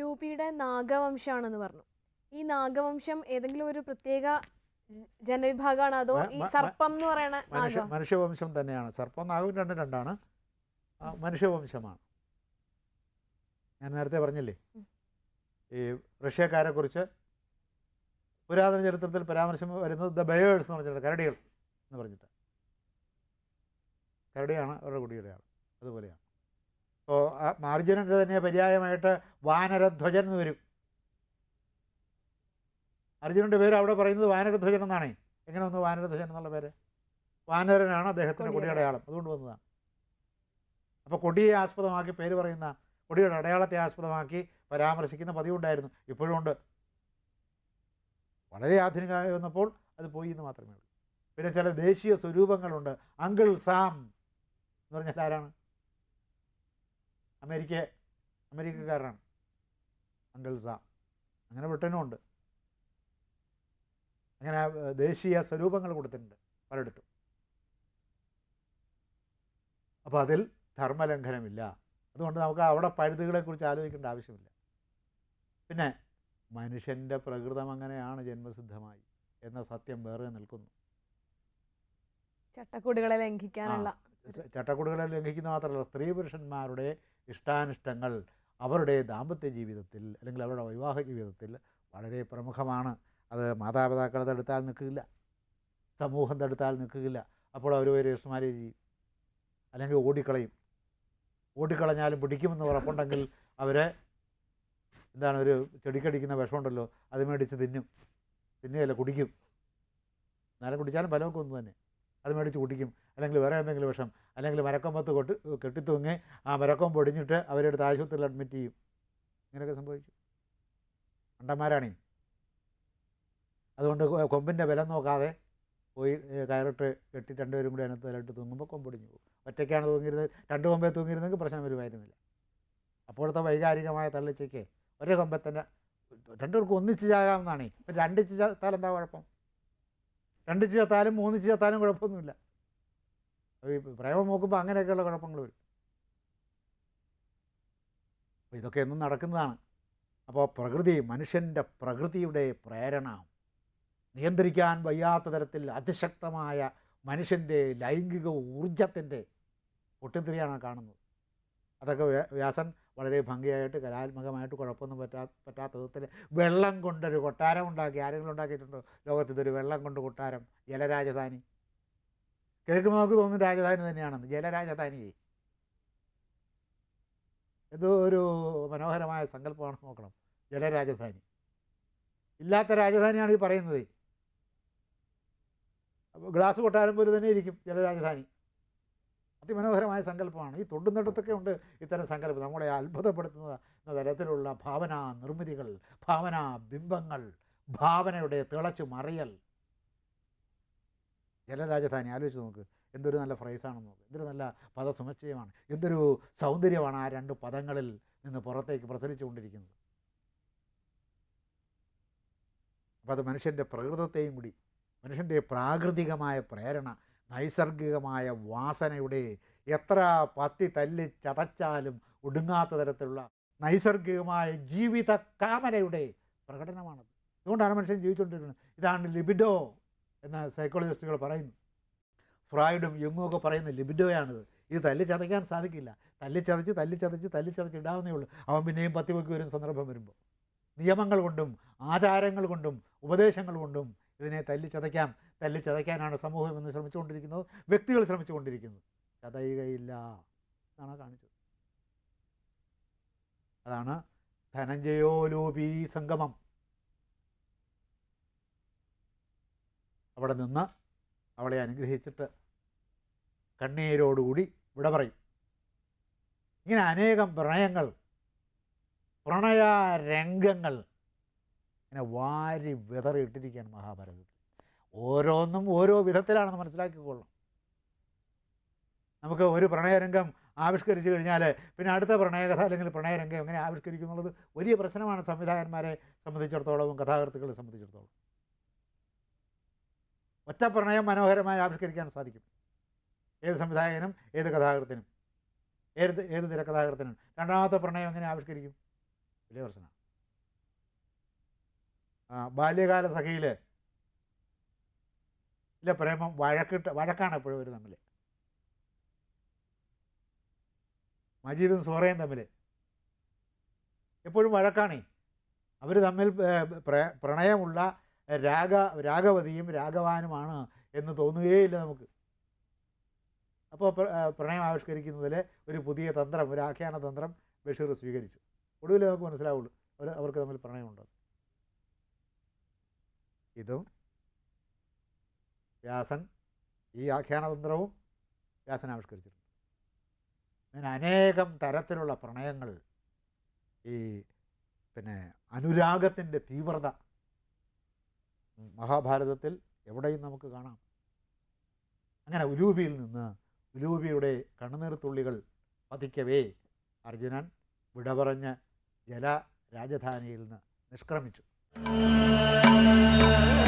ലൂപ്പിയുടെ നാഗവംശമാണെന്ന് പറഞ്ഞു. ഈ നാഗവംശം ഏതെങ്കിലും ഒരു പ്രത്യേക ജനവിഭാഗമാണ് അതോ ഈ സർപ്പം എന്ന് പറയുന്ന മനുഷ്യ മനുഷ്യവംശം തന്നെയാണ്. സർപ്പം നാഗവും രണ്ടും രണ്ടാണ്. മനുഷ്യവംശമാണ്. ഞാൻ നേരത്തെ പറഞ്ഞില്ലേ? ഈ റഷ്യക്കാരെ കുറിച്ച് പുരാതന ചരിത്രത്തിൽ പരാമർശം വരുന്നത് ദ ബയേഴ്സ് എന്ന് പറഞ്ഞിട്ട് കരടികൾ എന്ന് പറഞ്ഞിട്ട്. കരടിയാണ് അവരുടെ കുടിയുടെ ആൾ. അതുപോലെയാണ്. അപ്പോൾ അർജുനന്റെ തന്നെ പര്യായമായിട്ട് വാനരധ്വജൻ എന്ന് വരും. അർജുനന്റെ പേര് അവിടെ പറയുന്നത് വാനരധ്വജൻ എന്നാണ്. എങ്ങനെ വന്നു വാനരധ്വജൻ എന്നുള്ള പേര്? വാനരനാണ് അദ്ദേഹത്തിന്റെ കൊടിയുടെ കൊടിയുടെ അടയാളം. അതുകൊണ്ട് വന്നതാണ്. അപ്പോൾ കൊടിയെ ആസ്പദമാക്കി പേര് പറയുന്ന കൊടിയുടെ അടയാളത്തെ ആസ്പദമാക്കി പരാമർശിക്കുന്ന പതിവുണ്ടായിരുന്നു. ഇപ്പോഴും ഉണ്ട്. വളരെ ആധുനികമായി വന്നപ്പോൾ അത് പോയി എന്ന് മാത്രമേ ഉള്ളൂ. പിന്നെ ചില ദേശീയ സ്വരൂപങ്ങളുണ്ട്. അങ്കിൾ സാം എന്ന് പറഞ്ഞാൽ ആരാണ്? അമേരിക്ക അമേരിക്കക്കാരനാണ്. Uncle Sam. അങ്ങനെ ബ്രിട്ടനും ഉണ്ട് അങ്ങനെ ദേശീയ സ്വരൂപങ്ങൾ കൊടുത്തിട്ടുണ്ട് പലയിടത്തും. അപ്പോൾ അതിൽ ധർമ്മലംഘനമില്ല. അതുകൊണ്ട് നമുക്ക് അവിടെ പഴുതുകളെക്കുറിച്ച് ആലോചിക്കേണ്ട ആവശ്യമില്ല. പിന്നെ മനുഷ്യന്റെ പ്രകൃതം അങ്ങനെയാണ് ജന്മസിദ്ധമായി എന്ന സത്യം വേറെ നിൽക്കുന്നു. ചട്ടക്കൂടുകളെ ലംഘിക്കാനുള്ള ചട്ടക്കൂടുകളെ ലംഘിക്കുന്ന മാത്രമല്ല സ്ത്രീ പുരുഷന്മാരുടെ ഇഷ്ടാനിഷ്ടങ്ങൾ അവരുടെ ദാമ്പത്യ ജീവിതത്തിൽ അല്ലെങ്കിൽ അവരുടെ വിവാഹ ജീവിതത്തിൽ വളരെ പ്രമുഖമാണ്. അത് മാതാപിതാക്കളെ തടുത്താൽ നിൽക്കില്ല സമൂഹം തടുത്താൽ നിൽക്കില്ല അപ്പോൾ അവർ ഒരു രജിസ്റ്റർ മാരേജ് ചെയ്യും. അല്ലെങ്കിൽ ഓടിക്കളയും. ഓടിക്കളഞ്ഞാലും പിടിക്കുമെന്ന് ഉറപ്പുണ്ടെങ്കിൽ അവരെ എന്താണ് ഒരു ചെടിക്കടിക്കുന്ന വിഷമുണ്ടല്ലോ അത് മേടിച്ച് തിന്നും. തിന്നുകയല്ല കുടിക്കും. എന്നാലും കുടിച്ചാലും ഫലമൊക്കെ ഒന്ന് തന്നെ. അത് മേടിച്ച് കുടിക്കും. അല്ലെങ്കിൽ വേറെ എന്തെങ്കിലും വിഷം. അല്ലെങ്കിൽ മരക്കൊമ്പത്ത് കൊട്ടി കെട്ടിത്തൂങ്ങി ആ മരക്കൊമ്പ് ഒടിഞ്ഞിട്ട് അവരെടുത്ത് ആശുപത്രിയിൽ അഡ്മിറ്റ് ചെയ്യും. ഇങ്ങനെയൊക്കെ സംഭവിച്ചു. അണ്ടന്മാരാണേ അതുകൊണ്ട് കൊമ്പിന്റെ ബലം നോക്കാതെ പോയി കയറിട്ട് കെട്ടി രണ്ടുപേരും കൂടി അതിനകത്ത് തലയിട്ട് തൂങ്ങുമ്പോൾ കൊമ്പൊടിഞ്ഞു പോകും. ഒറ്റയ്ക്കാണ് തൂങ്ങിയിരുന്നത്. രണ്ട് കൊമ്പേ തൂങ്ങിയിരുന്നെങ്കിൽ പ്രശ്നം വരുമായിരുന്നില്ല. അപ്പോഴത്തെ വൈകാരികമായ തള്ളിച്ചയ്ക്ക് ഒരേ കൊമ്പെ തന്നെ രണ്ടുപേർക്കും ഒന്നിച്ച് ചാകാമെന്നാണ് ഇപ്പം രണ്ടിച്ച് ചാത്താൽ എന്താ കുഴപ്പം? രണ്ടിച്ച് ചേർത്താലും മൂന്ന് ചേർത്താലും കുഴപ്പമൊന്നുമില്ല. പ്രേമം നോക്കുമ്പോൾ അങ്ങനെയൊക്കെയുള്ള കുഴപ്പങ്ങൾ വരും. അപ്പോൾ ഇതൊക്കെ എന്നും നടക്കുന്നതാണ്. അപ്പോൾ പ്രകൃതി മനുഷ്യന്റെ പ്രകൃതിയുടെ പ്രേരണ നിയന്ത്രിക്കാൻ വയ്യാത്ത തരത്തിൽ അതിശക്തമായ മനുഷ്യന്റെ ലൈംഗിക ഊർജത്തിന്റെ പൊട്ടിത്തെറിയാണ് കാണുന്നത്. അതൊക്കെ വ്യാസൻ വളരെ ഭംഗിയായിട്ട് കലാത്മകമായിട്ട് കുഴപ്പമൊന്നും പറ്റാ പറ്റാത്ത വിധത്തിൽ വെള്ളം കൊണ്ടൊരു കൊട്ടാരം ഉണ്ടാക്കി ആരെങ്കിലും ഉണ്ടാക്കിയിട്ടുണ്ടോ? ലോകത്ത് ഇതൊരു വെള്ളം കൊണ്ട് കൊട്ടാരം ജലരാജധാനി. കേൾക്കുമ്പോൾ നമുക്ക് തോന്നുന്നു രാജധാനി തന്നെയാണെന്ന്. ജലരാജധാനി ഇത് ഒരു മനോഹരമായ സങ്കല്പമാണ് നോക്കണം. ജലരാജധാനി. ഇല്ലാത്ത രാജധാനിയാണ് ഈ പറയുന്നത്. ഗ്ലാസ് കൊട്ടാരം പോലെ തന്നെ ഇരിക്കും ജലരാജധാനി. അതിമനോഹരമായ സങ്കല്പമാണ്. ഈ തൊണ്ടുന്നിടത്തൊക്കെ ഉണ്ട് ഇത്തരം സങ്കല്പം. നമ്മളെ അത്ഭുതപ്പെടുത്തുന്ന തരത്തിലുള്ള ഭാവനാ നിർമ്മിതികൾ ഭാവനാ ബിംബങ്ങൾ ഭാവനയുടെ തിളച്ചു മറിയൽ. ജലരാജധാനി ആലോചിച്ച് നോക്ക്. എന്തൊരു നല്ല ഫ്രൈസാണെന്ന് നോക്ക്. എന്തൊരു നല്ല പദസമുച്ചയമാണ്. എന്തൊരു സൗന്ദര്യമാണ് ആ രണ്ട് പദങ്ങളിൽ നിന്ന് പുറത്തേക്ക് പ്രസരിച്ചുകൊണ്ടിരിക്കുന്നത്. അപ്പോൾ അത് മനുഷ്യന്റെ പ്രകൃതത്തെയും കൂടി മനുഷ്യന്റെ പ്രാകൃതികമായ പ്രേരണ നൈസർഗികമായ വാസനയുടെ എത്ര പത്തി തല്ലി ചതച്ചാലും ഒടുങ്ങാത്ത തരത്തിലുള്ള നൈസർഗികമായ ജീവിത കാമനയുടെ പ്രകടനമാണത്. അതുകൊണ്ടാണ് മനുഷ്യൻ ജീവിച്ചുകൊണ്ടിരിക്കുന്നത്. ഇതാണ് ലിബിഡോ എന്ന് സൈക്കോളജിസ്റ്റുകൾ പറയുന്നു. ഫ്രോയിഡും യുങ്ങും ഒക്കെ പറയുന്ന ലിബിഡോയാണിത്. ഇത് തല്ലി ചതയ്ക്കാൻ സാധിക്കില്ല. തല്ലി ചതച്ച് തല്ലി ചതച്ച് തല്ലി ചതച്ച് ഇടാവുന്നേ ഉള്ളൂ. അവൻ പിന്നെയും പത്തി പൊക്കി സന്ദർഭം വരുമ്പോൾ. നിയമങ്ങൾ കൊണ്ടും ആചാരങ്ങൾ കൊണ്ടും ഉപദേശങ്ങൾ കൊണ്ടും ഇതിനെ തല്ലി ചതയ്ക്കാം. തല്ലി ചതയ്ക്കാനാണ് സമൂഹം എന്ന് ശ്രമിച്ചുകൊണ്ടിരിക്കുന്നത്. വ്യക്തികൾ ശ്രമിച്ചുകൊണ്ടിരിക്കുന്നത്. ചതയുകയില്ല. എന്നാണ് കാണിച്ചത്. അതാണ് ധനഞ്ജയോലോപി സംഗമം. അവിടെ നിന്ന് അവളെ അനുഗ്രഹിച്ചിട്ട് കണ്ണീരോടുകൂടി ഇവിടെ പറയും. ഇങ്ങനെ അനേകം പ്രണയങ്ങൾ പ്രണയ രംഗങ്ങൾ ഇങ്ങനെ വാരി വിതറിയിട്ടിരിക്കുകയാണ് മഹാഭാരതത്തിൽ. ഓരോന്നും ഓരോ വിധത്തിലാണെന്ന് മനസ്സിലാക്കിക്കൊള്ളണം. നമുക്ക് ഒരു പ്രണയരംഗം ആവിഷ്കരിച്ചു കഴിഞ്ഞാൽ പിന്നെ അടുത്ത പ്രണയകഥ അല്ലെങ്കിൽ പ്രണയരംഗം എങ്ങനെ ആവിഷ്കരിക്കും എന്നുള്ളത് വലിയ പ്രശ്നമാണ് സംവിധായകന്മാരെ സംബന്ധിച്ചിടത്തോളവും കഥാകൃത്തുക്കളെ സംബന്ധിച്ചിടത്തോളം ഒറ്റ പ്രണയം മനോഹരമായി ആവിഷ്കരിക്കാൻ സാധിക്കും. ഏത് സംവിധായകനും ഏത് കഥാകൃത്തിനും ഏത് ഏത് തിരക്കഥാകൃത്തിനും രണ്ടാമത്തെ പ്രണയം എങ്ങനെ ആവിഷ്കരിക്കും? വലിയ പ്രശ്നമാണ്. ബാല്യകാല സഖിയിൽ ഇല്ല പ്രേമം വഴക്കിട്ട് വഴക്കാണ് എപ്പോഴും ഒരു തമ്മിൽ മജീദും സോറയും തമ്മിൽ എപ്പോഴും വഴക്കാണേ. അവർ തമ്മിൽ പ്ര- പ്രണയമുള്ള രാഗ രാഗവതിയും രാഗവാനുമാണ് എന്ന് തോന്നുകയില്ല നമുക്ക്. അപ്പോൾ പ്രണയം ആവിഷ്കരിക്കുന്നതിൽ ഒരു പുതിയ തന്ത്രം ഒരു ആഖ്യാന തന്ത്രം ബഷീർ സ്വീകരിച്ചു. ഒടുവിൽ നമുക്ക് മനസ്സിലാവുള്ളൂ. അവർ അവർക്ക് തമ്മിൽ പ്രണയമുണ്ടോ ഇതും വ്യാസൻ ഈ ആഖ്യാനതന്ത്രവും വ്യാസൻ ആവിഷ്കരിച്ചിട്ടുണ്ട്. അങ്ങനെ അനേകം തരത്തിലുള്ള പ്രണയങ്ങൾ ഈ പിന്നെ അനുരാഗത്തിന്റെ തീവ്രത മഹാഭാരതത്തിൽ എവിടെയും നമുക്ക് കാണാം. അങ്ങനെ ഉലൂപിയിൽ നിന്ന് ഉലൂപിയുടെ കണ്ണുനീർ തുള്ളികൾ പതിക്കവേ അർജുനൻ വിട പറഞ്ഞ് ജല രാജധാനിയിൽ നിന്ന് നിഷ്ക്രമിച്ചു. 啊。